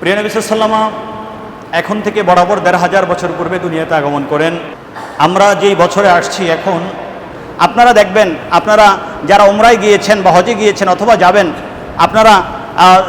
প্রিয় নবী সাল্লামা এখন থেকে বরাবর দেড় হাজার বছর পূর্বে দুনিয়াতে আগমন করেন। আমরা যেই বছরে আসছি এখন, আপনারা দেখবেন, আপনারা যারা উমরায় গিয়েছেন বা হজে গিয়েছেন অথবা যাবেন, আপনারা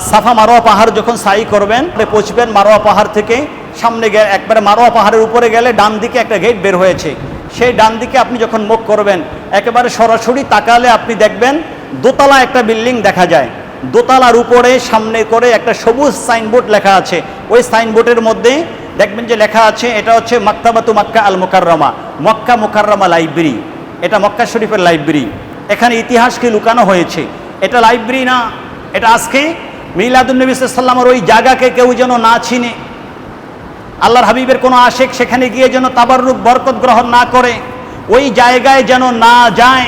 সাফা মারোয়া পাহাড় যখন সাই করবেন পৌঁছবেন মারোয়া পাহাড় থেকে সামনে গেলে একবারে মারোয়া পাহাড়ের উপরে গেলে ডান দিকে একটা গেট বের হয়েছে। সেই ডান দিকে আপনি যখন মুখ করবেন, একেবারে সরাসরি তাকালে আপনি দেখবেন, দোতলা একটা বিল্ডিং দেখা যায়। দোতলার উপরে সামনে করে একটা সবুজ সাইনবোর্ড লেখা আছে। ওই সাইনবোর্ডের মধ্যে দেখবেন যে লেখা আছে, এটা হচ্ছে মাক্তাবাতু মাক্কা আল মোকাররমা মক্কা মোকাররমা লাইব্রেরি। এটা মক্কা শরীফের লাইব্রেরি। এখানে ইতিহাসকে লুকানো হয়েছে। এটা লাইব্রেরি না, এটা আজকে মিলাদুলনবী সাল্লামের ওই জায়গাকে কেউ যেন না চিনে। আল্লাহর হাবিবের কোনো আশেক সেখানে গিয়ে যেন তাবাররুক বরকত গ্রহণ না করে। ওই জায়গায় যেন না যায়।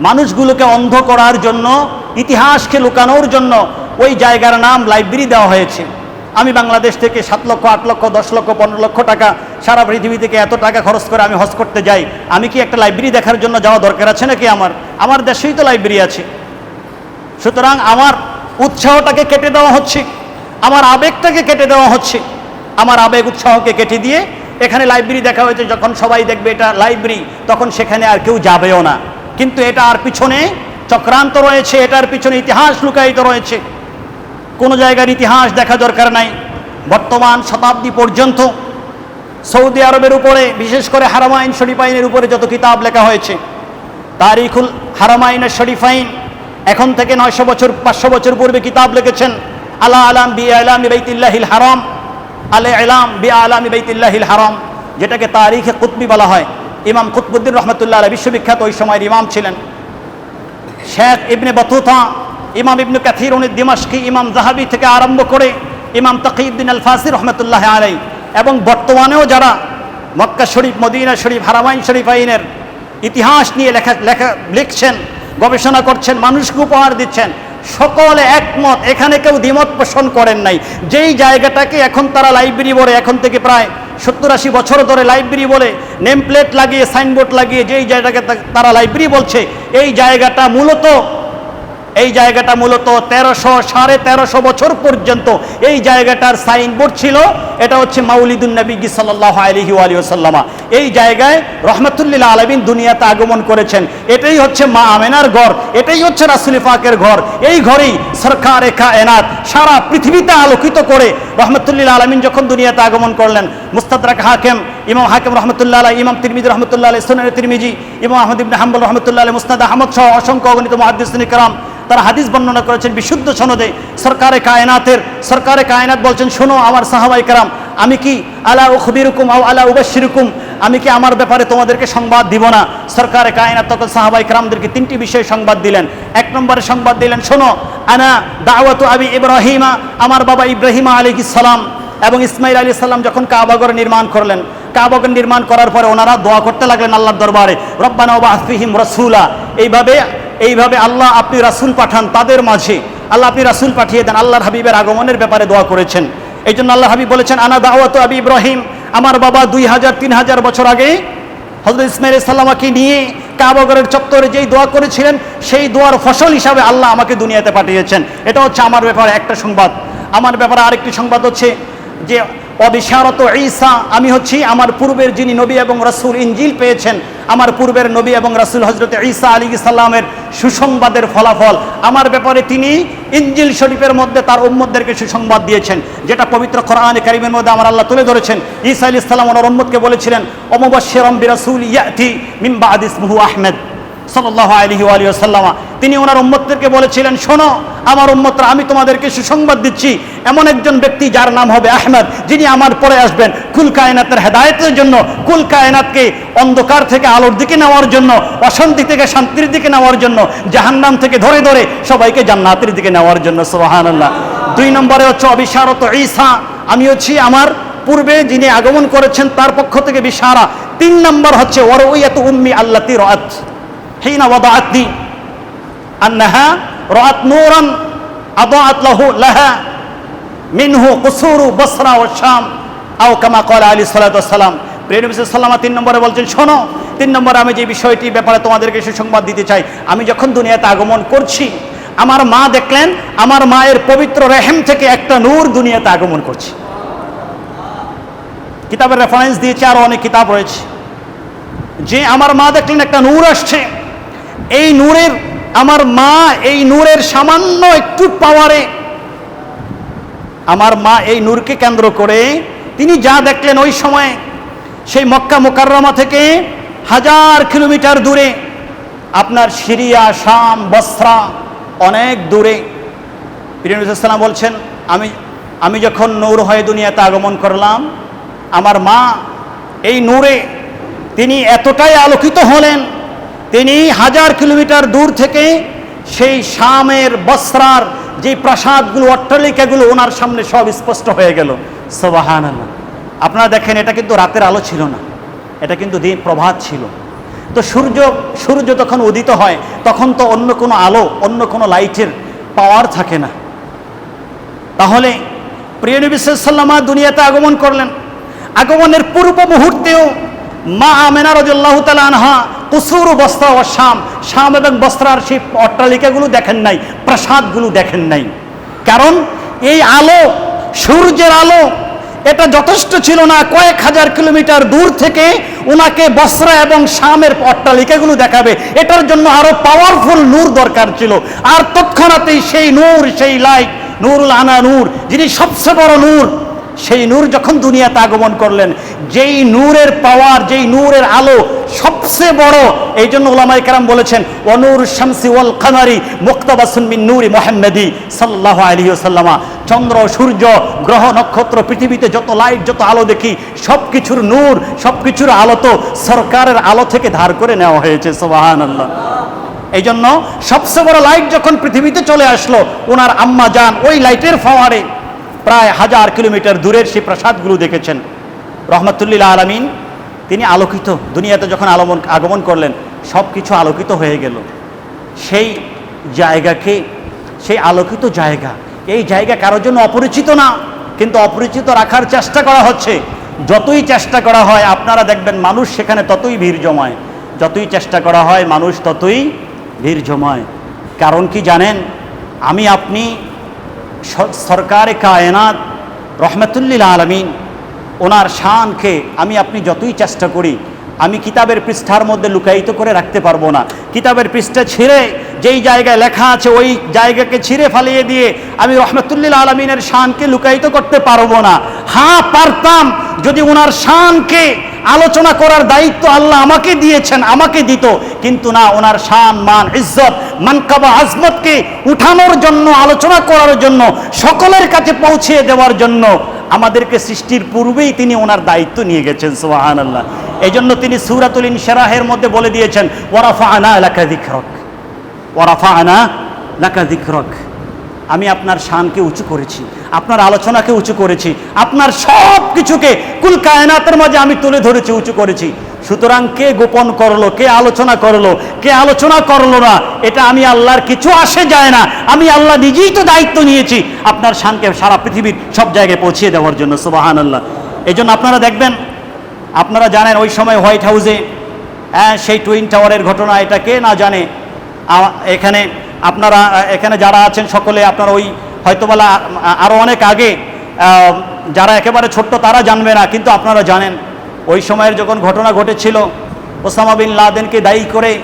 মানুষগুলোকে অন্ধ করার জন্য ইতিহাসকে লুকানোর জন্য ওই জায়গার নাম লাইব্রেরি দেওয়া হয়েছে। আমি বাংলাদেশ থেকে সাত লক্ষ, আট লক্ষ, দশ লক্ষ, পনেরো লক্ষ টাকা সারা পৃথিবী থেকে এত টাকা খরচ করে আমি হজ করতে যাই। আমি কি একটা লাইব্রেরি দেখার জন্য যাওয়া দরকার আছে নাকি আমার? আমার দেশেই তো লাইব্রেরি আছে। সুতরাং আমার উৎসাহটাকে কেটে দেওয়া হচ্ছে। আমার আবেগটাকে কেটে দেওয়া হচ্ছে। আমার আবেগ উৎসাহকে কেটে দিয়ে এখানে লাইব্রেরি দেখা হয়েছে। যখন সবাই দেখবে এটা লাইব্রেরি, তখন সেখানে আর কেউ যাবেও না। কিন্তু এটা আর পিছনে চক্রান্ত রয়েছে, এটার পিছনে ইতিহাস লুকায়িত রয়েছে। কোনো জায়গার ইতিহাস দেখা দরকার নাই। বর্তমান শতাব্দী পর্যন্ত সৌদি আরবের উপরে, বিশেষ করে হারামাইন শরীফাইনের উপরে যত কিতাব লেখা হয়েছে, তারিখুল হারামাইনের শরীফাইন এখন থেকে নয়শো বছর, পাঁচশো বছর পূর্বে কিতাব লিখেছেন, আলা আলাম বি আলাম বাইতিল্লাহিল হারাম, আলে আলাম বি আলাম বাইতিল্লাহিল হারাম, যেটাকে তারিখে কুতবি বলা হয়। ইমাম কুতবুদ্দিন রহমতুল্লাহ বিশ্ববিখ্যাত ওই সময়ের ইমাম ছিলেন। শেখ ইবনে বতুতা, ইমাম ইবনে কাথির উনি দিমাশকি, ইমাম জাহাবি থেকে আরম্ভ করে ইমাম তকিউদ্দিন আল ফাসি রহমতুল্লাহ আলাই এবং বর্তমানেও যারা মক্কা শরীফ, মদিনা শরীফ, হারামাইন শরীফ আইনের ইতিহাস নিয়ে লেখা লেখা, লিখছেন, গবেষণা করছেন, মানুষকে উপহার দিচ্ছেন, সকলে একমত, এখানে কেউ দ্বিমত পোষণ করেন নাই। যেই জায়গাটাকে এখন তারা লাইব্রেরি বলে, এখন থেকে প্রায় সত্তর আশি বছর ধরে লাইব্রেরি বলে নেম প্লেট লাগিয়ে, সাইনবোর্ড লাগিয়ে যেই জায়গাটাকে তারা লাইব্রেরি বলছে, এই জায়গাটা মূলত এই জায়গাটা মূলত তেরোশো সাড়ে তেরোশো বছর পর্যন্ত এই জায়গাটার সাইনবোর্ড ছিল। এটা হচ্ছে মাউলিদুন নবী সাল্লাহ আলহি আলী সাল্লামা এই জায়গায় রহমতুল্লিল্লা আলমিন দুনিয়াতে আগমন করেছেন। এটাই হচ্ছে মা আমেনার ঘর, এটাই হচ্ছে রাসুল পাকের ঘর। এই ঘরেই সরকার রেখা এনাত সারা পৃথিবীতে আলোকিত করে রহমতুল্লিল্লা আলমিন যখন দুনিয়াতে আগমন করলেন, মুস্তাদরাক হাকেম, ইমাম হাকিম রহমতুল্লাহ আলাই ইমাম তিরমিজি রহমতুল্লাহ আলাই সুনান তিরমিজি, ইমাম আহমদ ইবনে হাম্বল রহমতুল্লাহ আলাই মুস্তাদ আহমদ সহ অসংখ্য অগণিত মহাদিসিন কারাম তারা হাদিস বর্ণনা করেছেন বিশুদ্ধ সনদে, সরকারে কায়নাতের, সরকারে কায়নাত বলছেন, শোনো আমার সাহাবাই কারাম, আমি কি আলা ও খবিরুকুম আও আলা উবাশিরুকুম আমি কি আমার ব্যাপারে তোমাদেরকে সংবাদ দিব না? সরকারে কায়নাত তখন সাহাবাই কারামদেরকে তিনটি বিষয়ে সংবাদ দিলেন। এক নম্বরে সংবাদ দিলেন, শোনো, আনা দাওয়াত আবি ইব্রাহিমা, আমার বাবা ইব্রাহিমা আলাইহিস সালাম এবং ইসমাইল আলী সাল্লাম যখন কাবাগর নির্মাণ করলেন কাবাগর নির্মাণ করার পরে ওনারা দোয়া করতে লাগলেন আল্লাহর দরবারে, রব্বানা ওবাহিম রসুলা। এইভাবে এইভাবে আল্লাহ আপনি রাসুল পাঠান তাদের মাঝে। আল্লাহ আপনি রাসুল পাঠিয়ে দেন, আল্লাহর হাবিবের আগমনের ব্যাপারে দোয়া করেছেন। এই জন্য আল্লাহ হাবিব বলেছেন, আনা দাওয়াত আবি ইব্রাহিম, আমার বাবা দুই হাজার, তিন হাজার বছর আগে হজরত ইসমাইল সাল্লামাকে নিয়ে কাবাগরের চত্বরে যেই দোয়া করেছিলেন, সেই দোয়ার ফসল হিসাবে আল্লাহ আমাকে দুনিয়াতে পাঠিয়েছেন। এটা হচ্ছে আমার ব্যাপারে একটা সংবাদ। আমার ব্যাপারে আরেকটি সংবাদ হচ্ছে যে অবিশারত ঈসা, আমি হচ্ছি আমার পূর্বের যিনি নবী এবং রাসূল ইঞ্জিল পেয়েছেন, আমার পূর্বের নবী এবং রাসূল হজরত ঈসা আলী সাল্লামের সুসংবাদের ফলাফল। আমার ব্যাপারে তিনি ইঞ্জিল শরীফের মধ্যে তার উম্মতদেরকে সুসংবাদ দিয়েছেন, যেটা পবিত্র কোরআন কারিমের মধ্যে আমার আল্লাহ তুলে ধরেছেন। ঈসা আলী সাল্লাম ওনার উম্মতকে বলেছিলেন অমবাশিরম বিরাসুল ইয়াতি বাদ ইসমুহু আহমেদ। সাল্লাহ আলহি আলী সাল্লামা তিনি ওনার উম্মতদেরকে বলেছিলেন, শোনো, আমার উম্মতরা, আমি তোমাদেরকে সুসংবাদ দিচ্ছি। এমন একজন ব্যক্তি যার নাম হবে আহমেদ, যিনি আমার পরে আসবেন কুল কায়নাতের হেদায়তের জন্য, কুল কায়নাতকে অন্ধকার থেকে আলোর দিকে নেওয়ার জন্য, অশান্তি থেকে শান্তির দিকে নেওয়ার জন্য, জাহান্নাম থেকে ধরে ধরে সবাইকে জান্নাতের দিকে নেওয়ার জন্য। সোহান আল্লাহ দুই নম্বরে হচ্ছে অবিশারত ঈসা। আমি হচ্ছি আমার পূর্বে যিনি আগমন করেছেন, তার পক্ষ থেকে বিশারা। তিন নম্বর হচ্ছে ওর উম্মি আল্লাতি রাত حين وضعتني أنها رأت نورا أضاءت له لها منه قصور بصرة والشام أو كما قال عليه الصلاة والسلام প্রিয় সাল্লামা তিন নম্বরে বলছেন শোনো তিন নম্বরে আমি যে বিষয়টি ব্যাপারে তোমাদেরকে সুসংবাদ দিতে চাই আমি যখন দুনিয়াতে আগমন করছি আমার মা দেখলেন আমার মায়ের পবিত্র রেহেম থেকে একটা নূর দুনিয়াতে আগমন করছে কিতাবের রেফারেন্স দিয়েছে আরো অনেক কিতাব রয়েছে যে আমার মা দেখলেন একটা নূর আসছে এই নূরের, আমার মা এই নূরের সামান্য একটু পাওয়ারে আমার মা এই নূরকে কেন্দ্র করে তিনি যা দেখলেন ওই সময়, সেই মক্কা মোকাররমা থেকে হাজার কিলোমিটার দূরে, আপনার সিরিয়া, শাম বস্ত্রা অনেক দূরে। পিরিয়াম বলছেন, আমি আমি যখন নূর হয়ে দুনিয়াতে আগমন করলাম, আমার মা এই নূরে তিনি এতটাই আলোকিত হলেন তিনি হাজার কিলোমিটার দূর থেকে সেই শামের বস্ত্রার যে প্রাসাদগুলো, অট্টালিকাগুলো ওনার সামনে সব স্পষ্ট হয়ে গেল। সবাহান আপনারা দেখেন, এটা কিন্তু রাতের আলো ছিল না। এটা কিন্তু দিন প্রভাত ছিল। তো সূর্য সূর্য তখন উদিত হয়, তখন তো অন্য কোনো আলো, অন্য কোনো লাইটের পাওয়ার থাকে না। তাহলে প্রিয় নবী সাল্লামা দুনিয়াতে আগমন করলেন। আগমনের পূর্ব মুহূর্তেও মা আমেনা তাআলা আনহা কুসুর বস্ত্র ও শাম শাম এবং বস্ত্রার সেই অট্টালিকাগুলো দেখেন নাই, প্রাসাদগুলো দেখেন নাই। কারণ এই আলো, সূর্যের আলো, এটা যথেষ্ট ছিল না, কয়েক হাজার কিলোমিটার দূর থেকে ওনাকে বস্ত্র এবং শামের অট্টালিকাগুলো দেখাবে। এটার জন্য আরও পাওয়ারফুল নূর দরকার ছিল। আর তৎক্ষণাতেই সেই নূর, সেই লাইট নূরুল আনা নূর, যিনি সবচেয়ে বড় নূর সেই নূর যখন দুনিয়াতে আগমন করলেন, যেই নূরের পাওয়ার, যেই নূরের আলো সবচেয়ে বড়, এই জন্য ওলামাই কারাম বলেছেন অনুর শামসি ওয়াল কামারি মুক্তাবাসুন মিন নূরি মোহাম্মদি সাল্লাহ আলী সাল্লামা চন্দ্র, সূর্য, গ্রহ, নক্ষত্র, পৃথিবীতে যত লাইট, যত আলো দেখি সব কিছুর নূর সব কিছুর আলো তো সরকারের আলো থেকে ধার করে নেওয়া হয়েছে সোবাহান আল্লাহ এই জন্য সবচেয়ে বড় লাইট যখন পৃথিবীতে চলে আসলো ওনার আম্মা যান ওই লাইটের ফাওয়ারে প্রায় হাজার কিলোমিটার দূরের সেই প্রাসাদগুলো দেখেছেন। রহমতুল্লিল্লা আলমিন, তিনি আলোকিত, দুনিয়াতে যখন আলমন, আগমন করলেন সব কিছু আলোকিত হয়ে গেল। সেই জায়গাকে, সেই আলোকিত জায়গা, এই জায়গা কারোর জন্য অপরিচিত না, কিন্তু অপরিচিত রাখার চেষ্টা করা হচ্ছে। যতই চেষ্টা করা হয়, আপনারা দেখবেন মানুষ সেখানে ততই ভিড় জমায়। যতই চেষ্টা করা হয়, মানুষ ততই ভিড় জমায়। কারণ কি জানেন? আমি, আপনি সরকারে কায়নাত, রহমতুল্লিল আলমিন, ওনার শানকে আমি আপনি যতই চেষ্টা করি, আমি কিতাবের পৃষ্ঠার মধ্যে লুকায়িত করে রাখতে পারব না। কিতাবের পৃষ্ঠা ছিঁড়ে, যেই জায়গায় লেখা আছে ওই জায়গাকে ছিঁড়ে ফালিয়ে দিয়ে আমি রহমতুল্লিল আলমিনের শানকে লুকায়িত করতে পারব না। হ্যাঁ পারতাম যদি ওনার শানকে আলোচনা করার দায়িত্ব আল্লাহ আমাকে দিয়েছেন, আমাকে দিত। কিন্তু না, ওনার শান, মান, ইজ্জত মানকাবা আজমতকে উঠানোর জন্য, আলোচনা করার জন্য, সকলের কাছে পৌঁছে দেওয়ার জন্য আমাদেরকে সৃষ্টির পূর্বেই তিনি ওনার দায়িত্ব নিয়ে গেছেন সোহান আল্লাহ এই জন্য তিনি সুরাতুল ইনশারাহের মধ্যে বলে দিয়েছেন ওয়ারাফা আনা এলাকা দিখরক ওয়ারাফা আনা লাকা দিখরক আমি আপনার শানকে উঁচু করেছি, আপনার আলোচনাকে উঁচু করেছি, আপনার সব কিছুকে কুল কায়নাতের মাঝে আমি তুলে ধরেছি, উঁচু করেছি। সুতরাং কে গোপন করল, কে আলোচনা করল, কে আলোচনা করল না, এটা আমি আল্লাহর কিছু আসে যায় না। আমি আল্লাহ নিজেই তো দায়িত্ব নিয়েছি। আপনার শানকে সারা পৃথিবীর সব জায়গায় পৌঁছিয়ে দেওয়ার জন্য সুবাহান আল্লাহ এই জন্য আপনারা দেখবেন, আপনারা জানেন ওই সময় হোয়াইট হাউসে হ্যাঁ সেই টুইন টাওয়ারের ঘটনা, এটা কে না জানে। এখানে আপনারা, এখানে যারা আছেন সকলে, আপনারা ওই হয়তোবা আরও অনেক আগে যারা একেবারে ছোট্ট, তারা জানবে না, কিন্তু আপনারা জানেন ওই সময়ের যখন ঘটনা ঘটেছিল, ওসামা বিন লাদেনকে দায়ী করে,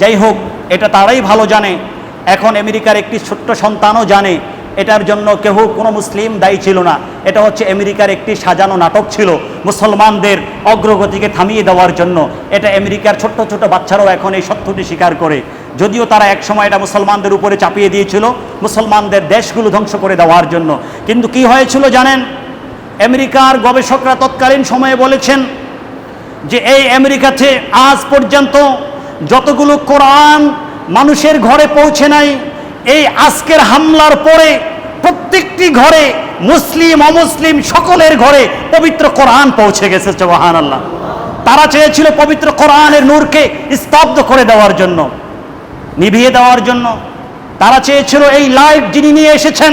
যাই হোক, এটা তারাই ভালো জানে। এখন আমেরিকার একটি ছোট্ট সন্তানও জানে, এটার জন্য কেহ কোনো মুসলিম দায়ী ছিল না। এটা হচ্ছে আমেরিকার একটি সাজানো নাটক ছিল মুসলমানদের অগ্রগতিকে থামিয়ে দেওয়ার জন্য। এটা আমেরিকার ছোট্ট ছোট বাচ্চারাও এখন এই সত্যটি স্বীকার করে। যদিও তারা এক সময় এটা মুসলমানদের উপরে চাপিয়ে দিয়েছিল, মুসলমানদের দেশগুলো ধ্বংস করে দেওয়ার জন্য। কিন্তু কি হয়েছিল জানেন? আমেরিকার গবেষকরা তৎকালীন সময়ে বলেছেন যে এই আমেরিকাতে আজ পর্যন্ত যতগুলো কোরআন মানুষের ঘরে পৌঁছে নাই, এই আজকের হামলার পরে প্রত্যেকটি ঘরে মুসলিম, অমুসলিম সকলের ঘরে পবিত্র কোরআন পৌঁছে গেছে চবাহান আল্লাহ তারা চেয়েছিল পবিত্র কোরআনের নূরকে স্তব্ধ করে দেওয়ার জন্য, নিভিয়ে দেওয়ার জন্য। তারা চেয়েছিল এই লাইট যিনি নিয়ে এসেছেন,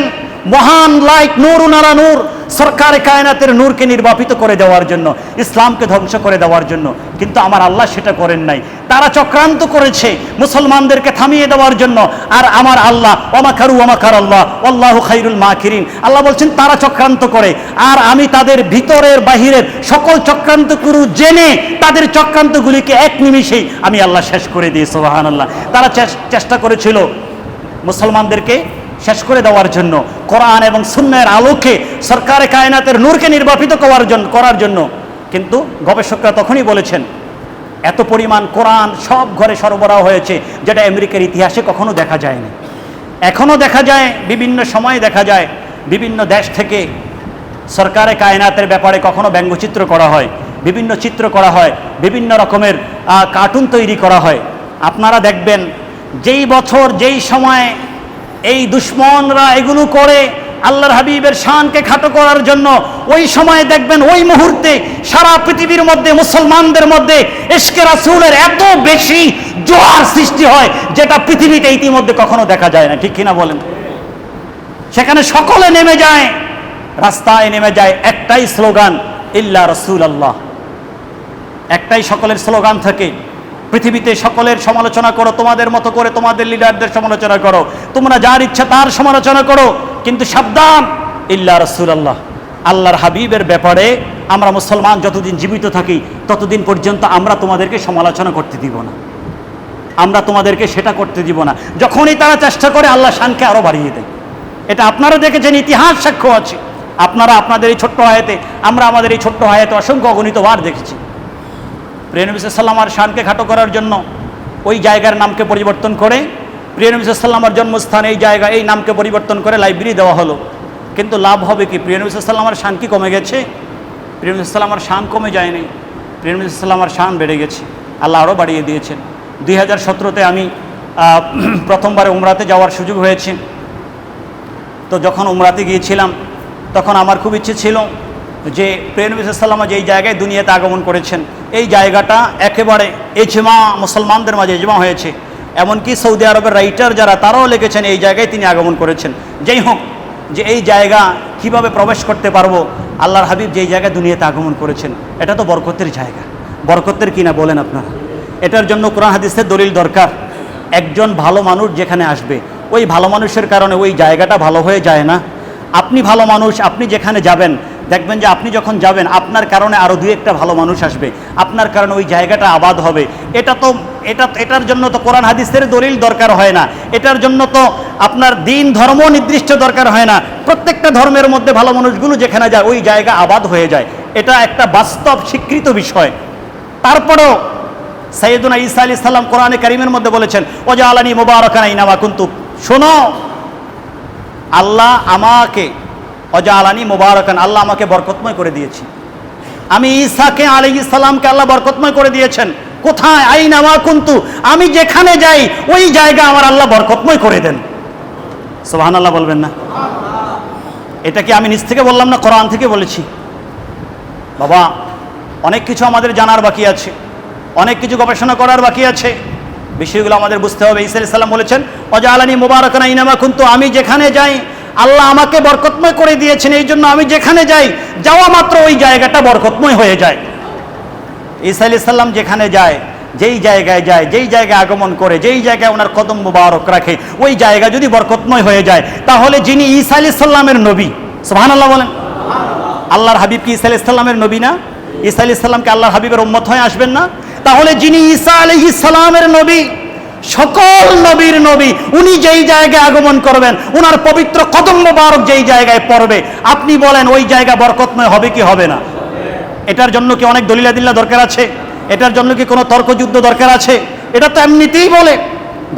মহান লাইট নূর উনারা নূর সরকার কায়নাতের নূরকে নির্বাপিত করে দেওয়ার জন্য, ইসলামকে ধ্বংস করে দেওয়ার জন্য। কিন্তু আমার আল্লাহ সেটা করেন নাই। তারা চক্রান্ত করেছে মুসলমানদেরকে থামিয়ে দেওয়ার জন্য। আর আমার আল্লাহ, ওমাকারু ওমাকার আল্লাহ আল্লাহ খাইরুল মাকিরিন। আল্লাহ বলছেন, তারা চক্রান্ত করে। আর আমি তাদের ভিতরের বাহিরের সকল চক্রান্ত করু জেনে তাদের চক্রান্তগুলিকে এক নিমিষেই আমি আল্লাহ শেষ করে দিয়েছি সোহান আল্লাহ তারা চেষ্টা করেছিল মুসলমানদেরকে শেষ করে দেওয়ার জন্য, কোরআন এবং সুন্নের আলোকে সরকারে কায়নাতের নূরকে নির্বাপিত করার জন্য করার জন্য। কিন্তু গবেষকরা তখনই বলেছেন, এত পরিমাণ কোরআন সব ঘরে সরবরাহ হয়েছে, যেটা আমেরিকার ইতিহাসে কখনো দেখা যায়নি। এখনও দেখা যায়, বিভিন্ন সময়ে দেখা যায়, বিভিন্ন দেশ থেকে সরকারে কায়নাতের ব্যাপারে কখনো ব্যঙ্গচিত্র করা হয়, বিভিন্ন চিত্র করা হয়, বিভিন্ন রকমের কার্টুন তৈরি করা হয়। আপনারা দেখবেন, যেই বছর, যেই সময় এই দুশ্মনরা এগুলো করে আল্লাহর হাবিবের শানকে খাটো করার জন্য ওই সময় দেখবেন ওই মুহূর্তে সারা পৃথিবীর মধ্যে, মুসলমানদের মধ্যে এসকে রাসূলের এত বেশি জোয়ার সৃষ্টি হয় যেটা পৃথিবীতে ইতিমধ্যে কখনো দেখা যায় না। ঠিক কিনা বলেন? সেখানে সকলে নেমে যায়, রাস্তায় নেমে যায়, একটাই স্লোগান, ইল্লা রসুল আল্লাহ একটাই সকলের স্লোগান থাকে পৃথিবীতে সকলের সমালোচনা করো, তোমাদের মতো করে তোমাদের লিডারদের সমালোচনা করো। তোমরা যার ইচ্ছা তার সমালোচনা করো, কিন্তু সাবধান। ইল্লা রসুল আল্লাহ আল্লাহর হাবিবের ব্যাপারে আমরা মুসলমান যতদিন জীবিত থাকি, ততদিন পর্যন্ত আমরা তোমাদেরকে সমালোচনা করতে দিব না। আমরা তোমাদেরকে সেটা করতে দিব না। যখনই তারা চেষ্টা করে, আল্লাহ শানকে আরও বাড়িয়ে দেয়। এটা আপনারা দেখেছেন, ইতিহাস সাক্ষ্য আছে। আপনারা আপনাদের এই ছোট্ট হায়াতে আমরা আমাদের এই ছোট্ট হায়াতে অসংখ্য অগণিত বার দেখেছি। প্রিয়নবী সাল্লামার শানকে খাটো করার জন্য ওই জায়গার নামকে পরিবর্তন করে প্রিয়নবী সাল্লামার জন্মস্থান এই জায়গা এই নামকে পরিবর্তন করে লাইব্রেরি দেওয়া হলো। কিন্তু লাভ হবে কি? প্রিয়নবী সাল্লামার শান কি কমে গেছে? প্রিয়নবী সাল্লামার শান কমে যায়নি। প্রিয়নবী সাল্লামার শান বেড়ে গেছে। আল্লাহ আরও বাড়িয়ে দিয়েছেন। দুই হাজার সতেরোতে আমি প্রথমবারে উমরাতে যাওয়ার সুযোগ হয়েছে। তো যখন উমরাতে গিয়েছিলাম, তখন আমার খুব ইচ্ছে ছিল যে প্রেনবী সাল্লামা যেই জায়গায় দুনিয়াতে আগমন করেছেন এই জায়গাটা একেবারে এজমা মুসলমানদের মাঝে এজমা হয়েছে। এমনকি সৌদি আরবের রাইটার যারা, তারাও লিখেছেন এই জায়গায় তিনি আগমন করেছেন। যেই হোক, যে এই জায়গা কীভাবে প্রবেশ করতে পারব, আল্লাহর হাবিব যেই জায়গায় দুনিয়াতে আগমন করেছেন, এটা তো বরকতের জায়গা। বরকতের কিনা বলেন আপনারা? এটার জন্য কোরআন হাদিসের দলিল দরকার। একজন ভালো মানুষ যেখানে আসবে, ওই ভালো মানুষের কারণে ওই জায়গাটা ভালো হয়ে যায় না। আপনি ভালো মানুষ, আপনি যেখানে যাবেন দেখবেন যে আপনি যখন যাবেন, আপনার কারণে আরও দুই একটা ভালো মানুষ আসবে। আপনার কারণে ওই জায়গাটা আবাদ হবে। এটা তো, এটা, এটার জন্য তো কোরআন হাদিসের দলিল দরকার হয় না। এটার জন্য তো আপনার দিন ধর্ম নির্দিষ্ট দরকার হয় না। প্রত্যেকটা ধর্মের মধ্যে ভালো মানুষগুলো যেখানে যায়, ওই জায়গা আবাদ হয়ে যায়। এটা একটা বাস্তব স্বীকৃত বিষয়। তারপরেও সৈয়দুনা ঈসা আলী সাল্লাম কোরআনে কারিমের মধ্যে বলেছেন ওজা আলানি মোবারকানা ইনামা কিন্তু। শোনো, আল্লাহ আমাকে অজা আলানি মোবারকান, আল্লাহ আমাকে বরকতময় করে দিয়েছি আমি ঈসাকে আলী ইসলামকে আল্লাহ বরকতময় করে দিয়েছেন। কোথায়? আইন আমা কুন্তু? আমি যেখানে যাই, ওই জায়গা আমার আল্লাহ বরকতময় করে দেন। সোহান আল্লাহ বলবেন না? এটা কি আমি নিজ থেকে বললাম না, কোরআন থেকে বলেছি? বাবা, অনেক কিছু আমাদের জানার বাকি আছে। অনেক কিছু গবেষণা করার বাকি আছে। বিষয়গুলো আমাদের বুঝতে হবে। ইসা ইসলাম বলেছেন অজা আলানি মুবারকানা ইনামা কিন্তু? আমি যেখানে যাই আল্লাহ আমাকে বরকতময় করে দিয়েছেন, এই জন্য আমি যেখানে যাই, যাওয়া মাত্র ওই জায়গাটা বরকতময় হয়ে যায়। ঈসা আলি সাল্লাম যেখানে যায়, যেই জায়গায় যায়, যেই জায়গায় আগমন করে, যেই জায়গায় ওনার কদম মুবারক রাখে, ওই জায়গা যদি বরকতময় হয়ে যায়, তাহলে যিনি ঈসা আলি সাল্লামের নবী সোহান আল্লাহ বলেন, আল্লাহর হাবিব কি ঈসা আলি সাল্লামের নবী না? ঈসা আলি সাল্লামকে আল্লাহর হাবিবের উম্মত হয়ে আসবেন না? তাহলে যিনি ঈসা আলি সালামের নবী সকল নবীর নবী, উনি যেই জায়গায় আগমন করবেন, উনার পবিত্র কদম মুবারক যেই জায়গায় পড়বে, আপনি বলেন ওই জায়গা বরকতময় হবে কি হবে না? এটার জন্য কি অনেক দলিলা দিল্লা দরকার আছে? এটার জন্য কি কোনো তর্কযুদ্ধ দরকার আছে? এটা তো এমনিতেই বলে,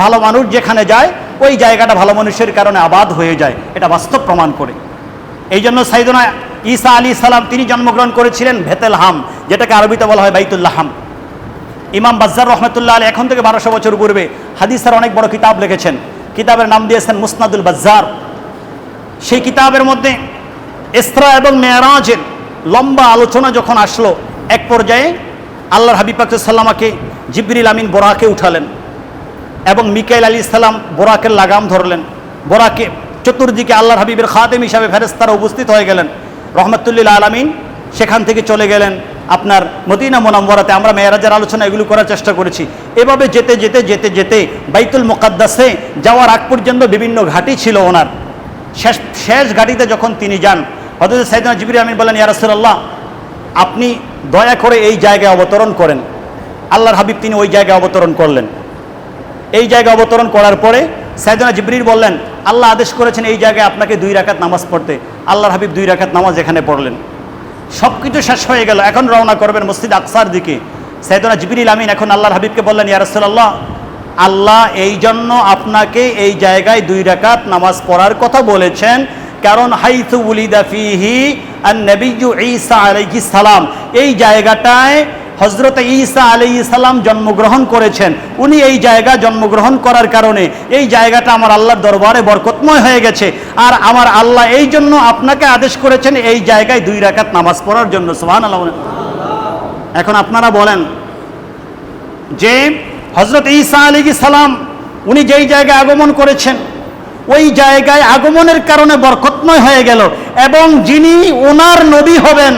ভালো মানুষ যেখানে যায়, ওই জায়গাটা ভালো মানুষের কারণে আবাদ হয়ে যায়, এটা বাস্তব প্রমাণ করে। এই জন্য সাইদনা ঈসা আলী সালাম তিনি জন্মগ্রহণ করেছিলেন ভেতেল হাম যেটাকে আরবিতে বলা হয় বাইতুল্লাহ হাম ইমাম বাজ্জার রহমতুল্লাহ আলী এখন থেকে বারোশো বছর পূর্বে হাদিসের অনেক বড় কিতাব লিখেছেন। কিতাবের নাম দিয়েছেন মুসনাদুল বাজ্জার। সেই কিতাবের মধ্যে ইসরা এবং মেয়ারাজের লম্বা আলোচনা যখন আসলো, এক পর্যায়ে আল্লাহর হাবিব সাল্লামাকে জিবরিল আমিন বোরাকে উঠালেন এবং মিকাইল আলী সাল্লাম বোরাকের লাগাম ধরলেন। বোরাকে চতুর্দিকে আল্লাহর হাবিবের খাদেম হিসাবে ফেরেস্তারা উপস্থিত হয়ে গেলেন। রহমতুল্লিল আলমিন সেখান থেকে চলে গেলেন। আপনার মদিনা মোনাম্বরাতে আমরা মেয়েরাজের আলোচনা এগুলো করার চেষ্টা করেছি। এভাবে যেতে যেতে যেতে যেতে বাইতুল মোকাদ্দাসে যাওয়ার আগ পর্যন্ত বিভিন্ন ঘাটি ছিল ওনার। শেষ শেষ ঘাটিতে যখন তিনি যান হজরত সাইদানা জিবির আমিন বলেন ইয়ারসুল্লাহ আপনি দয়া করে এই জায়গায় অবতরণ করেন। আল্লাহর হাবিব তিনি ওই জায়গায় অবতরণ করলেন। এই জায়গায় অবতরণ করার পরে সাইদনা জিবরির বললেন, আল্লাহ আদেশ করেছেন এই জায়গায় আপনাকে দুই রাকাত নামাজ পড়তে। আল্লাহর হাবিব দুই রাকাত নামাজ এখানে পড়লেন। সব কিছু শেষ হয়ে গেল। এখন রওনা করবেন মসজিদ আকসার দিকে। সাইদনা জিবিরিল আমিন এখন আল্লাহর হাবিবকে বললেন ইয়ারসল্লাহ আল্লাহ এই জন্য আপনাকে এই জায়গায় দুই রাকাত নামাজ পড়ার কথা বলেছেন। কারণ হাইথু উলিদা ফিহি আর নবীজু ঈসা আলাইহিস সালাম, এই জায়গাটায় হজরত ঈসা আলী ইসালাম জন্মগ্রহণ করেছেন। উনি এই জায়গা জন্মগ্রহণ করার কারণে এই জায়গাটা আমার আল্লাহর দরবারে বরকতময় হয়ে গেছে। আর আমার আল্লাহ এই জন্য আপনাকে আদেশ করেছেন এই জায়গায় দুই রাকাত নামাজ পড়ার জন্য। সোহান আল্লাহ এখন আপনারা বলেন যে হজরত ঈসা আলী সালাম উনি যেই জায়গায় আগমন করেছেন, ওই জায়গায় আগমনের কারণে বরকতময় হয়ে গেল এবং যিনি ওনার নবী হবেন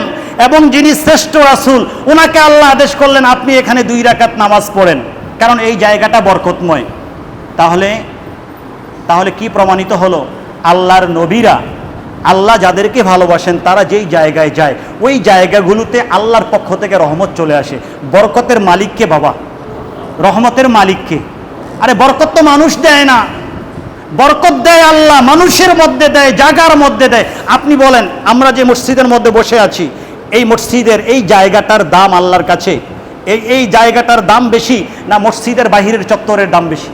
এবং যিনি শ্রেষ্ঠ রাসূল ওনাকে আল্লাহ আদেশ করলেন, আপনি এখানে দুই রাকাত নামাজ পড়েন, কারণ এই জায়গাটা বরকতময়। তাহলে তাহলে কি প্রমাণিত হলো? আল্লাহর নবীরা, আল্লাহ যাদেরকে ভালোবাসেন, তারা যেই জায়গায় যায়, ওই জায়গাগুলোতে আল্লাহর পক্ষ থেকে রহমত চলে আসে। বরকতের মালিককে বাবা, রহমতের মালিককে। আরে, বরকত তো মানুষ দেয় না। বরকত দেয় আল্লাহ, মানুষের মধ্যে দেয়, জাগার মধ্যে দেয়। আপনি বলেন, আমরা যে মসজিদের মধ্যে বসে আছি এই মসজিদের এই জায়গাটার দাম আল্লাহর কাছে। এই এই জায়গাটার দাম বেশি না মসজিদের বাহিরের চত্বরের দাম বেশি?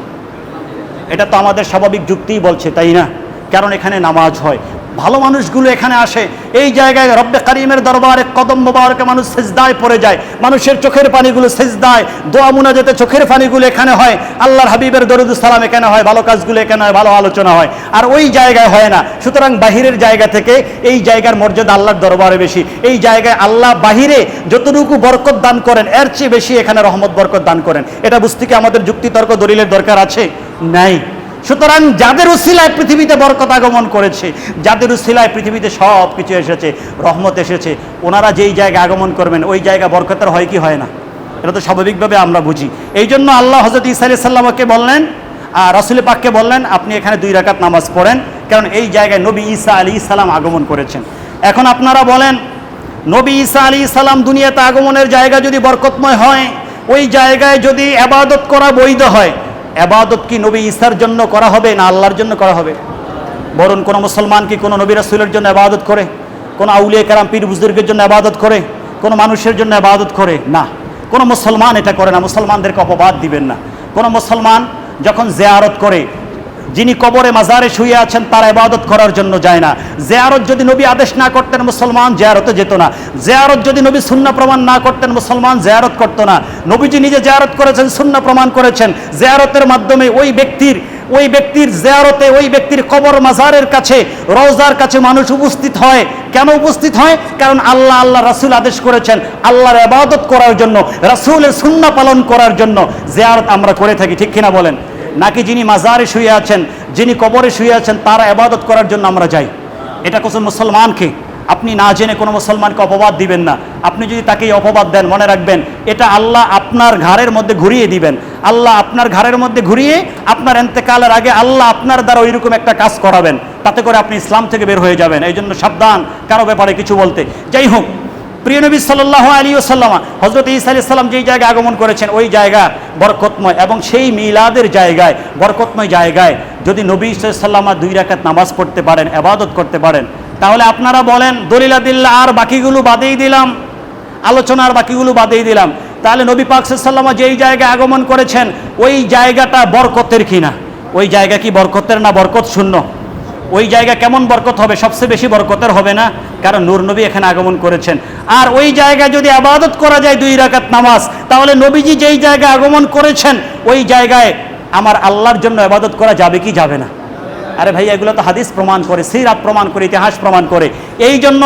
এটা তো আমাদের স্বাভাবিক যুক্তিই বলছে, তাই না? কারণ এখানে নামাজ হয়। ভালো মানুষগুলো এখানে আসে, এই জায়গায় রব্বে কারিমের দরবারে কদম মোবারকে মানুষ সেজদায় পড়ে যায়। মানুষের চোখের পানিগুলো সেজদায়, দোয়া মুনা যেতে চোখের পানিগুলো এখানে হয়। আল্লাহর হাবিবের দরুদ সালাম এখানে হয়, ভালো কাজগুলো এখানে হয়, ভালো আলোচনা হয়। আর ওই জায়গায় হয় না। সুতরাং বাহিরের জায়গা থেকে এই জায়গার মর্যাদা আল্লাহর দরবারে বেশি। এই জায়গায় আল্লাহ বাহিরে যতটুকু বরকত দান করেন, এর চেয়ে বেশি এখানে রহমত, বরকত দান করেন। এটা বুঝতে কি আমাদের যুক্তিতর্ক, দলিলের দরকার আছে? নাই। সুতরাং যাদের উসিলায় পৃথিবীতে বরকত আগমন করেছে, যাদের উসিলায় পৃথিবীতে সব কিছু এসেছে, রহমত এসেছে, ওনারা যেই জায়গায় আগমন করবেন, ওই জায়গা বরকতের হয় কি হয় না? এটা তো স্বাভাবিকভাবে আমরা বুঝি। এই জন্য আল্লাহ হজরত ইসা আলি সাল্লামকে বললেন আর রসুল পাককে বললেন, আপনি এখানে দুই রাকাত নামাজ পড়েন, কারণ এই জায়গায় নবী ঈসা আলী সালাম আগমন করেছেন। এখন আপনারা বলেন, নবী ঈসা আলী সালাম দুনিয়াতে আগমনের জায়গা যদি বরকতময় হয়, ওই জায়গায় যদি আবাদত করা বৈধ হয় আবাদত কি নবী ঈসার জন্য করা হবে না আল্লাহর জন্য করা হবে? বরং কোনো মুসলমান কি কোনো নবী রাসুলের জন্য আবাদত করে? কোনো আউলিয়া কারাম, পীর বুজুর্গের জন্য আবাদত করে? কোনো মানুষের জন্য আবাদত করে? না। কোনো মুসলমান এটা করে না। মুসলমানদেরকে অপবাদ দিবেন না। কোনো মুসলমান যখন জেয়ারত করে যিনি কবরে মাজারে শুয়ে আছেন, তার ইবাদত করার জন্য যায় না। জেয়ারত যদি নবী আদেশ না করতেন, মুসলমান জেয়ারতে যেত না। জেয়ারত যদি নবী শূন্য প্রমাণ না করতেন, মুসলমান জেয়ারত করতো না। নবীজি নিজে জেয়ারত করেছেন শূন্য প্রমাণ করেছেন। জেয়ারতের মাধ্যমে ওই ব্যক্তির ওই ব্যক্তির জেয়ারতে, ওই ব্যক্তির কবর মাজারের কাছে, রওজার কাছে মানুষ উপস্থিত হয়। কেন উপস্থিত হয়? কারণ আল্লাহ আল্লাহ রাসূল আদেশ করেছেন আল্লাহর ইবাদত করার জন্য, রাসূলের সুন্নাহ পালন করার জন্য। জিয়ারত আমরা করে থাকি, ঠিক কিনা বলেন? নাকি যিনি মাজারে শুয়ে আছেন, যিনি কবরে শুয়ে আছেন, তারা ইবাদত করার জন্য আমরা যাই। এটা কোন মুসলমানকে, আপনি না জেনে কোনো মুসলমানকে অপবাদ দিবেন না। আপনি যদি তাকে এই অপবাদ দেন, মনে রাখবেন, এটা আল্লাহ আপনার ঘাড়ের মধ্যে ঘুরিয়ে দিবেন। আল্লাহ আপনার ঘাড়ের মধ্যে ঘুরিয়ে আপনার এন্তেকালের আগে আল্লাহ আপনার দ্বারা ওইরকম একটা কাজ করাবেন। তাতে করে আপনি ইসলাম থেকে বের হয়ে যাবেন। এই জন্য সাবধান, কারও ব্যাপারে কিছু বলতে। যাই হোক প্রিয় নবী সাল্লাহ আলী ওসাল্লামা হজরত ইসা আলি সাল্লাম যেই জায়গায় আগমন করেছেন, ওই জায়গা বরকতময় এবং সেই মিলাদের জায়গায়, বরকতময় জায়গায় যদি নবী সাল্লামা দুই রাকাত নামাজ পড়তে পারেন আবাদত করতে পারেন, তাহলে আপনারা বলেন, দলিলা দিল্লা আর বাকিগুলো বাদেই দিলাম আলোচনার বাকিগুলো বাদেই দিলাম। তাহলে নবী পাক সাল্লামা যেই জায়গায় আগমন করেছেন, ওই জায়গাটা বরকতের কিনা? ওই জায়গা কি বরকতের না বরকত শূন্য? ওই জায়গা কেমন বরকত হবে? সবচেয়ে বেশি বরকতের হবে না? কারণ নূর নবী এখানে আগমন করেছেন। আর ওই জায়গায় যদি আবাদত করা যায় দুই রাকাত নামাজ, তাহলে নবীজি যেই জায়গায় আগমন করেছেন, ওই জায়গায় আমার আল্লাহর জন্য আবাদত করা যাবে কি যাবে না? আরে ভাই এগুলো তো হাদিস প্রমাণ করে, সিরাত প্রমাণ করে, ইতিহাস প্রমাণ করে। এই জন্য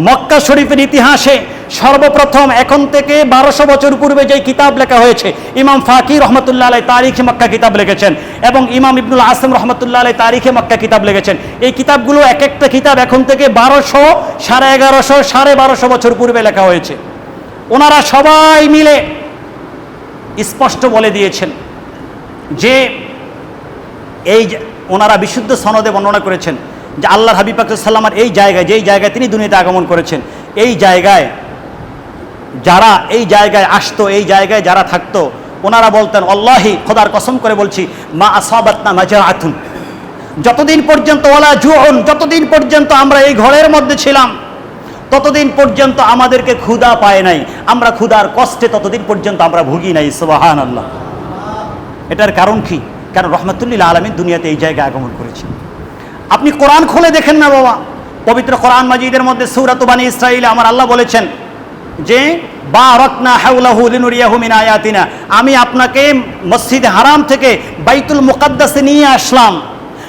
মক্কা শরীফের ইতিহাসে সর্বপ্রথম এখন থেকে বারোশো বছর পূর্বে যে কিতাব লেখা হয়েছে, ইমাম ফাকি রহমতুল্লাহ আলাই তারিখে মক্কা কিতাব লিখেছেন এবং ইমাম ইবনুল আসম রহমতুল্লাহ আলাই তারিখে মক্কা কিতাব লিখেছেন। এই কিতাবগুলো এক একটা কিতাব এখন থেকে বারোশো, সাড়ে এগারোশো, সাড়ে বারোশো বছর পূর্বে লেখা হয়েছে। ওনারা সবাই মিলে স্পষ্ট বলে দিয়েছেন যে এই ওনারা বিশুদ্ধ সনদে বর্ণনা করেছেন যে আল্লাহ হাবিব সাল্লামার এই জায়গায়, যেই জায়গায় তিনি দুনিয়াতে আগমন করেছেন, এই জায়গায় যারা এই জায়গায় আসতো, এই জায়গায় যারা থাকতো, ওনারা বলতেন অল্লাহি খোদার কসম করে বলছি, মা আসাবাত না মাজা আতুন যতদিন পর্যন্ত ওলা জুহন যতদিন পর্যন্ত আমরা এই ঘরের মধ্যে ছিলাম, ততদিন পর্যন্ত আমাদেরকে ক্ষুধা পায় নাই। আমরা ক্ষুধার কষ্টে ততদিন পর্যন্ত আমরা ভুগি নাই সুবাহান আল্লাহ এটার কারণ কি? কারণ রহমতুল্লিল আলমিন দুনিয়াতে এই জায়গায় আগমন করেছেন। আপনি কোরআন খুলে দেখেন না, বাবা। পবিত্র কোরআন মাজিদের মধ্যে সৌরাত বানী ইসরাইলে আমার আল্লাহ বলেছেন যে বা রকনা হাউলাহু লিনুরিয়াহু মিন আয়াতিনা। আমি আপনাকে মসজিদ হারাম থেকে বাইতুল মুকাদ্দাসে নিয়ে আসলাম।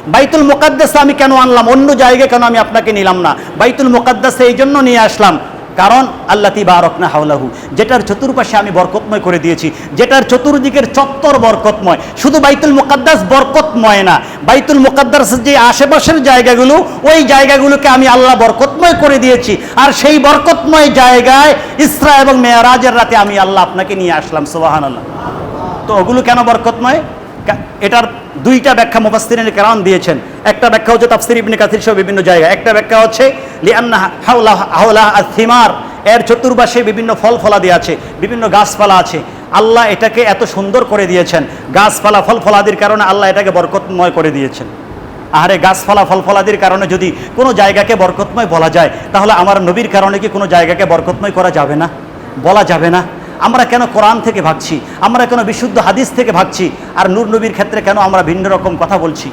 বাইতুল মুকাদ্দাসে আমি কেন আনলাম? অন্য জায়গায় কেন আমি আপনাকে নিলাম না? বাইতুল মুকাদ্দাসে এই জন্য নিয়ে আসলাম। কারণ আল্লাহ তিবা রকনা হাউলাহু যেটার চতুর্পাশে আমি বরকতময় করে দিয়েছি, যেটার চতুর্দিকের চত্বর বরকতময়। শুধু বাইতুল মুকাদ্দাস বরকতময় না, বাইতুল মুকাদ্দাস যে আশেপাশের জায়গাগুলো, ওই জায়গাগুলোকে আমি আল্লাহ বরকতময় করে দিয়েছি। আর সেই বরকতময় জায়গায় ইসরা এবং মেয়ারাজের রাতে আমি আল্লাহ আপনাকে নিয়ে আসলাম সোবাহান আল্লাহ তো ওগুলো কেন বরকতময়? এটার দুইটা ব্যাখ্যা মুফাসসিরিনের কারণ দিয়েছেন। একটা ব্যাখ্যা হচ্ছে তাফসির ইবনে কাসির সহ বিভিন্ন জায়গায়। একটা ব্যাখ্যা হচ্ছে, লিআন্না হাওলা হাওলা আথিমার এর চতুর্পাশে বিভিন্ন ফল ফলাদি আছে, বিভিন্ন গাছপালা আছে। আল্লাহ এটাকে এত সুন্দর করে দিয়েছেন। গাছপালা ফল ফলাদির কারণে আল্লাহ এটাকে বরকতময় করে দিয়েছেন। আহারে, গাছপালা ফল ফলাদির কারণে যদি কোনো জায়গাকে বরকতময় বলা যায়, তাহলে আমার নবীর কারণে কি কোনো জায়গাকে বরকতময় করা যাবে না? বলা যাবে না। আমরা কেন কোরআন থেকে ভাগছি? আমরা কেন বিশুদ্ধ হাদিস থেকে ভাগছি? আর নূর নবীর ক্ষেত্রে কেন আমরা ভিন্ন রকম কথা বলছি?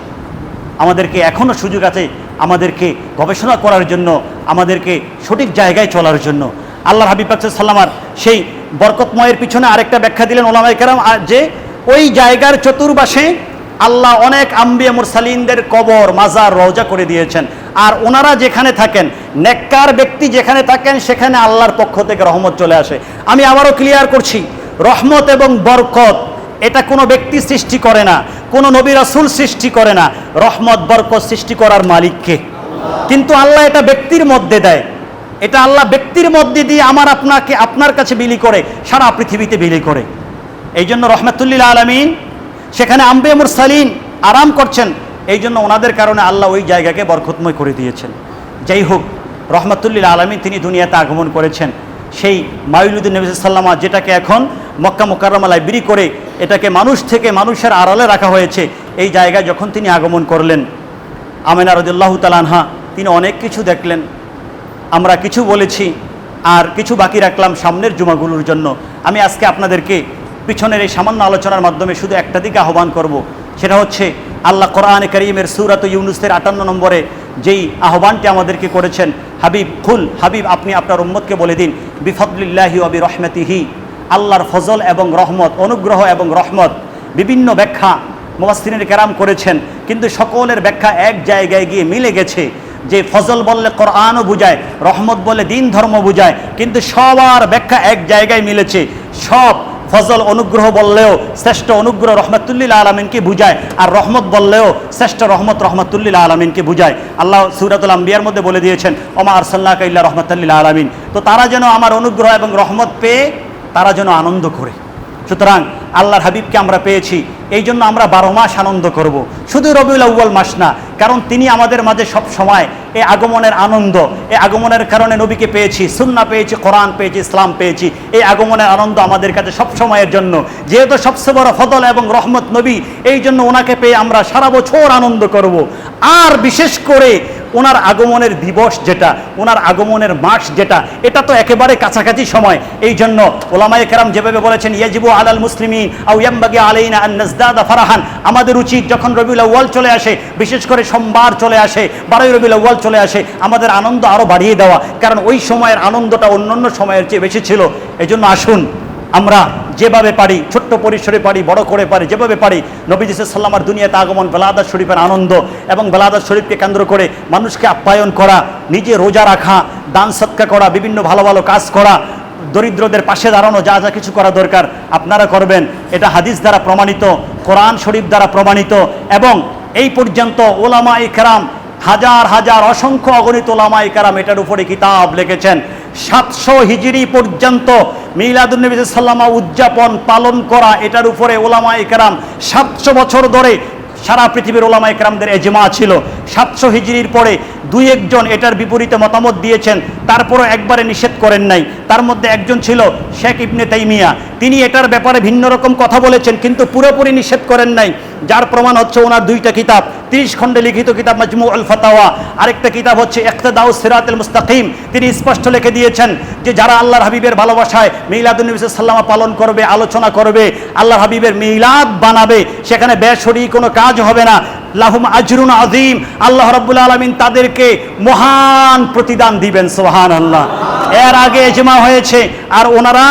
আমাদেরকে এখনও সুযোগ আছে আমাদেরকে গবেষণা করার জন্য, আমাদেরকে সঠিক জায়গায় চলার জন্য। আল্লাহ হাবিব সাল্লামার সেই বরকতময়ের পিছনে আরেকটা ব্যাখ্যা দিলেন ওলামাই কেরাম যে ওই জায়গার চতুর্পাশে আল্লাহ অনেক আম্বিয়া মুরসালিনদের কবর, মাজার, রওজা করে দিয়েছেন। আর ওনারা যেখানে থাকেন, নেককার ব্যক্তি যেখানে থাকেন, সেখানে আল্লাহর পক্ষ থেকে রহমত চলে আসে। আমি আবারও ক্লিয়ার করছি, রহমত এবং বরকত, এটা কোনো ব্যক্তি সৃষ্টি করে না, কোনো নবী রাসূল সৃষ্টি করে না, রহমত, বরকত সৃষ্টি করার মালিককে কিন্তু আল্লাহ এটা ব্যক্তির মধ্যে দেয়। এটা আল্লাহ ব্যক্তির মধ্যে দিয়ে আমার আপনাকে, আপনার কাছে বিলি করে, সারা পৃথিবীতে বিলি করে। এই জন্য রহমতুল্লিল আলমিন, সেখানে আম্বে মুরসালিন আরাম করছেন। এই জন্য ওনাদের কারণে আল্লাহ ওই জায়গাকে বরকতময় করে দিয়েছেন। যাই হোক, রহমতুল্লিল আলমিন তিনি দুনিয়াতে আগমন করেছেন। সেই মাইলুদ্দিন নবী সাল্লামা যেটাকে এখন মক্কা মোকাররমা লাইব্রেরি করে এটাকে মানুষ থেকে মানুষের আড়ালে রাখা হয়েছে, এই জায়গায় যখন তিনি আগমন করলেন, আমেনা রদুল্লাহ তালানহা তিনি অনেক কিছু দেখলেন। আমরা কিছু বলেছি, আর কিছু বাকি রাখলাম সামনের জুমাগুলোর জন্য। আমি আজকে আপনাদেরকে পিছনের এই সামান্য আলোচনার মাধ্যমে শুধু একটা দিকে আহ্বান করব, সেটা হচ্ছে আল্লাহ কোরআনে করিমের সুরাত ইউনুসের আটান্ন নম্বরে যেই আহ্বানটি আমাদেরকে করেছেন, হাবিব, খুল, হাবিব, আপনি আপনার উম্মতকে বলে দিন বিফদুল্লাহি অবি রহমতিহি আল্লাহর ফজল এবং রহমত, অনুগ্রহ এবং রহমত। বিভিন্ন ব্যাখ্যা মুবাস্তিনের কেরাম করেছেন, কিন্তু সকলের ব্যাখ্যা এক জায়গায় গিয়ে মিলে গেছে যে ফজল বললে কোরআনও বুঝায়, রহমত বলে দিন ধর্ম বুঝায়, কিন্তু সবার ব্যাখ্যা এক জায়গায় মিলেছে। সব ফজল অনুগ্রহ বললেও শ্রেষ্ঠ অনুগ্রহ রহমতুল্লিল আলমিনকে বুঝায়, আর রহমত বললেও শ্রেষ্ঠ রহমত রহমতুল্লিল আলমিনকে বুঝায়। আল্লাহ সুরাতুল আম্বিয়ার মধ্যে বলে দিয়েছেন, ওমা আরসাল্লাহ ইল্লা রহমতুল্লিল আলমিন। তো তারা যেন আমার অনুগ্রহ এবং রহমত পেয়ে তারা যেন আনন্দ করে। সুতরাং আল্লাহর হাবিবকে আমরা পেয়েছি, এই জন্য আমরা বারো মাস আনন্দ করব। শুধু রবিউল আউ্বাল মাস না, কারণ তিনি আমাদের মাঝে সব সময় এই আগমনের আনন্দ এই আগমনের কারণে নবীকে পেয়েছি সুন্না পেয়েছি, কোরআন পেয়েছি, ইসলাম পেয়েছি এই আগমনের আনন্দ আমাদের কাছে সব সময়ের জন্য যেহেতু সবচেয়ে বড় ফদল এবং রহমত নবী, এই জন্য ওনাকে পেয়ে আমরা সারা বছর আনন্দ করব। আর বিশেষ করে ওনার আগমনের দিবস যেটা, ওনার আগমনের মাস যেটা, এটা তো একেবারে কাছাকাছি সময়। এই জন্য ওলামায়ে কেরাম যেভাবে বলেছেন, ইয়াজিবু আলাল মুসলিমিন আউ ইয়াম্বাগি আলাইনা আন নাজদাদা ফারাহান। আমাদের উচিত যখন রবিউল আউয়াল চলে আসে, বিশেষ করে সোমবার চলে আসে, বারোই রবিউল আউয়াল চলে আসে, আমাদের আনন্দ আরও বাড়িয়ে দেওয়া। কারণ ওই সময়ের আনন্দটা অন্যান্য সময়ের চেয়ে বেশি ছিল। এই জন্য আসুন। আমরা যেভাবে পারি, ছোট্ট পরিসরে পারি, বড় করে পারি, যেভাবে পারি, নবীজ সাল্লামার দুনিয়াতে আগমন, বেলাদার শরীফের আনন্দ এবং বেলাদার শরীফকে কেন্দ্র করে মানুষকে আপ্যায়ন করা, নিজে রোজা রাখা, দান সৎকা করা, বিভিন্ন ভালো ভালো কাজ করা, দরিদ্রদের পাশে দাঁড়ানো, যা যা কিছু করা দরকার, আপনারা করবেন। এটা হাদিস দ্বারা প্রমাণিত, কোরআন শরীফ দ্বারা প্রমাণিত এবং এই পর্যন্ত ওলামা ইকরাম হাজার হাজার অসংখ্য অগণিত ওলামা ইকরাম এটার উপরে কিতাব লিখেছেন। সাতশো হিজড়ি পর্যন্ত মিলাদুল্নবী সাল্লামা উদযাপন পালন করা, এটার উপরে ওলামা একরাম সাতশো বছর ধরে সারা পৃথিবীর ওলামা একরামদের এজমা ছিল। সাতশো হিজড়ির পরে দুই একজন এটার বিপরীতে মতামত দিয়েছেন, তারপরও একবারে নিষেধ করেন নাই। তার মধ্যে একজন ছিল শেখ ইবনে তাইমিয়া। তিনি এটার ব্যাপারে ভিন্ন রকম কথা বলেছেন, কিন্তু পুরোপুরি নিষেধ করেন নাই। যার প্রমাণ হচ্ছে ওনার দুইটা কিতাব, তিরিশ খণ্ডে লিখিত কিতাব মাজমু আল ফাতাওয়া। আরেকটা কিতাব হচ্ছে একতাদাউ সিরাতুল মুস্তাকিম। তিনি স্পষ্ট লিখে দিয়েছেন যে, যারা আল্লাহর হাবিবের ভালোবাসায় মিলাদুন্নবী সাল্লামা পালন করবে, আলোচনা করবে আল্লাহ হাবিবের মিলাদ বানাবে, সেখানে বেসরি কোনো কাজ হবে না। লাহুম আজরুন আজিম আল্লাহ রব্বুল আলমিন তাদেরকে মহান প্রতিদান দিবেন সোহান আল্লাহ এর আগে এজমা হয়েছে, আর ওনারা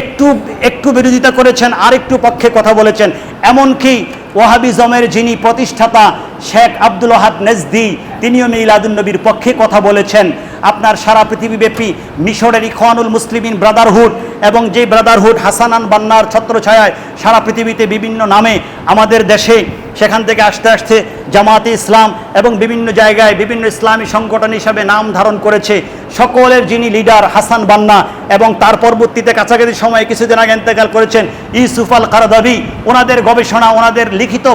একটু একটু বিরোধিতা করেছেন আর একটু পক্ষে কথা বলেছেন। এমনকি ওয়াহাবিজমের যিনি প্রতিষ্ঠাতা শেখ আব্দুল ওহাব নেজদি, তিনিও মিলাদুন্নবীর পক্ষে কথা বলেছেন। আপনার সারা পৃথিবীব্যাপী মিশরের ইখওয়ানুল মুসলিমিন ব্রাদারহুড এবং যে ব্রাদারহুড হাসানান বান্নার ছত্রছায়ায় সারা পৃথিবীতে বিভিন্ন নামে আমাদের দেশে সেখান থেকে আসতে আসতে জামাতে ইসলাম এবং বিভিন্ন জায়গায় বিভিন্ন ইসলামী সংগঠন হিসাবে নাম ধারণ করেছে। সকলের যিনি লিডার হাসান বান্না এবং তার পরবর্তীতে কাছাকাছি সময়ে কিছুদিন আগে ইন্তেকাল করেছেন ইউসুফ আল কারাদাবি ওনাদের গবেষণা, ওনাদের লিখিত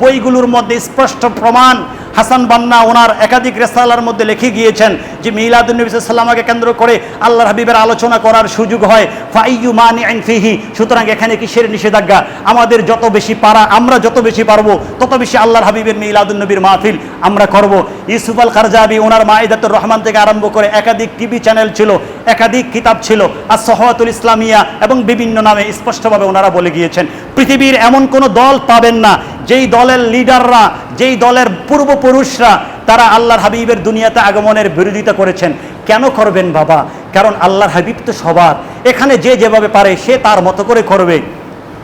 বইগুলোর মধ্যে স্পষ্ট প্রমাণ হাসান বান্না ওনার একাধিক রেসালার মধ্যে লিখে গিয়েছেন যে মিলাদুন্নবী সাল্লামাকে কেন্দ্র করে আল্লাহ হাবিবের আলোচনা করার সুযোগ হয়। ফাইয়ু মানি আইন ফিহি, সুতরাং এখানে কিসের নিষেধাজ্ঞা? আমাদের যত বেশি পারা আমরা যত বেশি পারব, তত বেশি আল্লাহর হাবিবের মিলাদুন্নবীর মাহফিল আমরা করব। ইউসুফ আল খারজাবি ওনার মাইদাতুর রহমান থেকে আরম্ভ করে একাধিক টিভি চ্যানেল ছিল, একাধিক কিতাব ছিল আর সহায়তুল ইসলামিয়া এবং বিভিন্ন নামে স্পষ্টভাবে ওনারা বলে গিয়েছেন। পৃথিবীর এমন কোনো দল পাবেন না যেই দলের লিডাররা, যেই দলের পূর্বপুরুষরা, তারা আল্লাহর হাবিবের দুনিয়াতে আগমনের বিরোধিতা করেছেন। কেন করবেন বাবা? কারণ আল্লাহর হাবিব তো সবার। এখানে যে যেভাবে পারে, সে তার মতো করে করবে।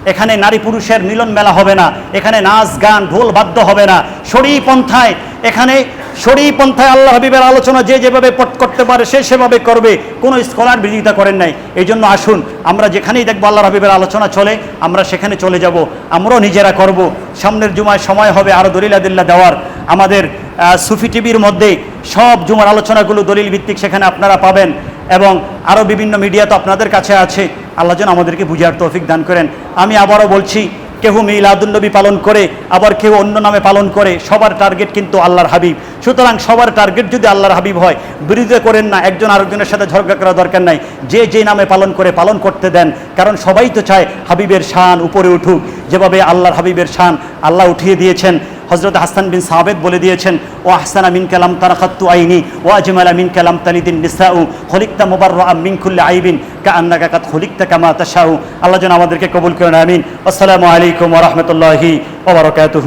এখানে নারী পুরুষের মিলন মেলা হবে না। এখানে নাচ, গান, ঢোল বাদ্য হবে না। শরীর পন্থায় এখানে সরি পন্থায় আল্লাহ হাবিবের আলোচনা যে যেভাবে পট করতে পারে, সে সেভাবে করবে। কোনো স্কলার বিরোধিতা করেন নাই। এই জন্য আসুন, আমরা যেখানেই দেখব আল্লাহ হাবিবের আলোচনা চলে, আমরা সেখানে চলে যাব। আমরাও নিজেরা করব। সামনের জুমায় সময় হবে আরও দলিলাদিল্লা দেওয়ার। আমাদের সুফি টিভির মধ্যে সব জুমার আলোচনাগুলো দলিল ভিত্তিক সেখানে আপনারা পাবেন এবং আরও বিভিন্ন মিডিয়া তো আপনাদের কাছে আছে। আল্লাহ যেন আমাদেরকে বুঝার তৌফিক দান করেন। আমি আবারও বলছি কেউ মিলাদুল্নবী পালন করে, আবার কেউ অন্য নামে পালন করে, সবার টার্গেট কিন্তু আল্লাহর হাবিব। সুতরাং সবার টার্গেট যদি আল্লাহর হাবিব হয়, বিরোধিতা করেন না, একজন আরেকজনের সাথে ঝগড়া করা দরকার নাই। যে যে নামে পালন করে, পালন করতে দেন। কারণ সবাই তো চায় হাবিবের শান উপরে উঠুক। যেভাবে আল্লাহর হাবিবের শান আল্লাহ উঠিয়ে দিয়েছেন হজরত হাসান বিন সাহাবেদ বলে দিয়েছেন, ও আহসান আমিন কালাম তারাখাত্তু আইনি, ও আজমাল আমিন কালাম তালিদিন নিসাউ, খলিকতা মোবার মিন খুল্লা আইবিন কা আন্না কাকাত খলিকতা কামা আল্লাহ যেন আমাদেরকে কবুল করেন, আমিন। আসসালামু আলাইকুম ওয়া রাহমাতুল্লাহি ওয়া বারাকাতুহু।